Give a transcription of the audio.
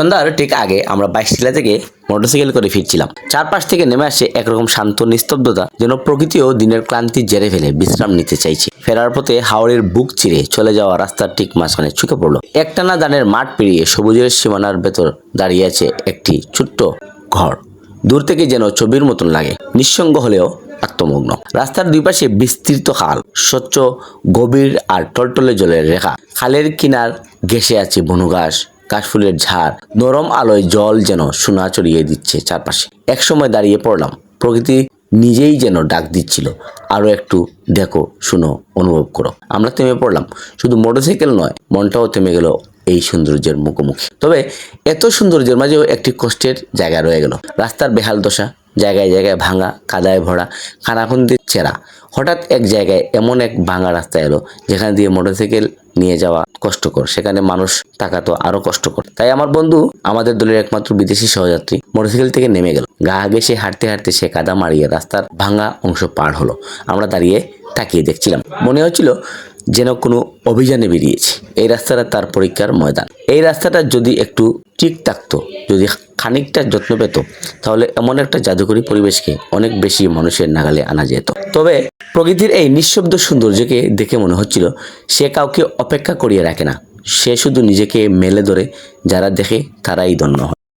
সন্ধ্যার ঠিক আগে আমরা বাইশটিলা থেকে মোটরসাইকেল করে ফিরছিলাম। চারপাশ থেকে নেমে আসে একরকম শান্ত নিস্তব্ধতা, যেন প্রকৃতিও দিনের ক্লান্তি জেরে ফেলে, বিশ্রাম নিতে চাইছে। ফেরার পথে হাওড়ের বুক চিরে চলে যাওয়া রাস্তার ঠিক মাঝখানে চুকে পড়ল। একটানা দানের মাঠ পেরিয়ে সবুজের সীমানার ভেতর দাঁড়িয়ে আছে একটি ছোট্ট ঘর। দূর থেকে যেন ছবির মতন লাগে, নিঃসঙ্গ হলেও আত্মমগ্ন। রাস্তার দুই পাশে বিস্তৃত খাল, স্বচ্ছ, গভীর আর টলটলে জলের রেখা। খালের কিনার ঘেসে আছে বনঘাস কাশফুলের ঝাড়, নরম আলোয় জল যেন সোনা চড়িয়ে দিচ্ছে চারপাশে। একসময় দাঁড়িয়ে পড়লাম, প্রকৃতি নিজেই যেন ডাক দিচ্ছিল আরও একটু দেখো, শুনো, অনুভব করো। আমরা থেমে পড়লাম, শুধু মোটরসাইকেল নয়, মনটাও থেমে গেল এই সৌন্দর্যের মুখোমুখি। তবে এত সৌন্দর্যের মাঝেও একটি কষ্টের জায়গা রয়ে গেল। রাস্তার বেহাল দশা জায়গায় জায়গায় ভাঙা, কাদায় ভরা, খানাখন্দির চেরা হঠাৎ এক জায়গায় এমন এক ভাঙা রাস্তা এলো, যেখান দিয়ে মোটরসাইকেল নিয়ে যাওয়া কষ্টকর। সেখানে মানুষ থাকা তো আরও কষ্টকর। তাই আমার বন্ধু, আমাদের দলের একমাত্র বিদেশি সহযাত্রী, মোটরসাইকেল থেকে নেমে গেল। গা ঘেসে হাঁটতে হাঁটতে সে কাদা মারিয়ে রাস্তার ভাঙা অংশ পার হলো। আমরা দাঁড়িয়ে তাকিয়ে দেখছিলাম। মনে হচ্ছিল যেন কোনো অভিযানে বেরিয়েছে। এই রাস্তাটা তার পরীক্ষার ময়দান। এই রাস্তাটা যদি একটু ঠিক থাকতো, যদি খানিকটা যত্ন পেত, তাহলে এমন একটা জাদুকরী পরিবেশকে অনেক বেশি মানুষের নাগালে আনা যেত। তবে প্রকৃতির এই নিঃশব্দ সৌন্দর্যকে দেখে মনে হচ্ছিল, সে কাউকে অপেক্ষা করিয়ে রাখে না। সে শুধু নিজেকে মেলে ধরে, যারা দেখে তারাই ধন্য হয়।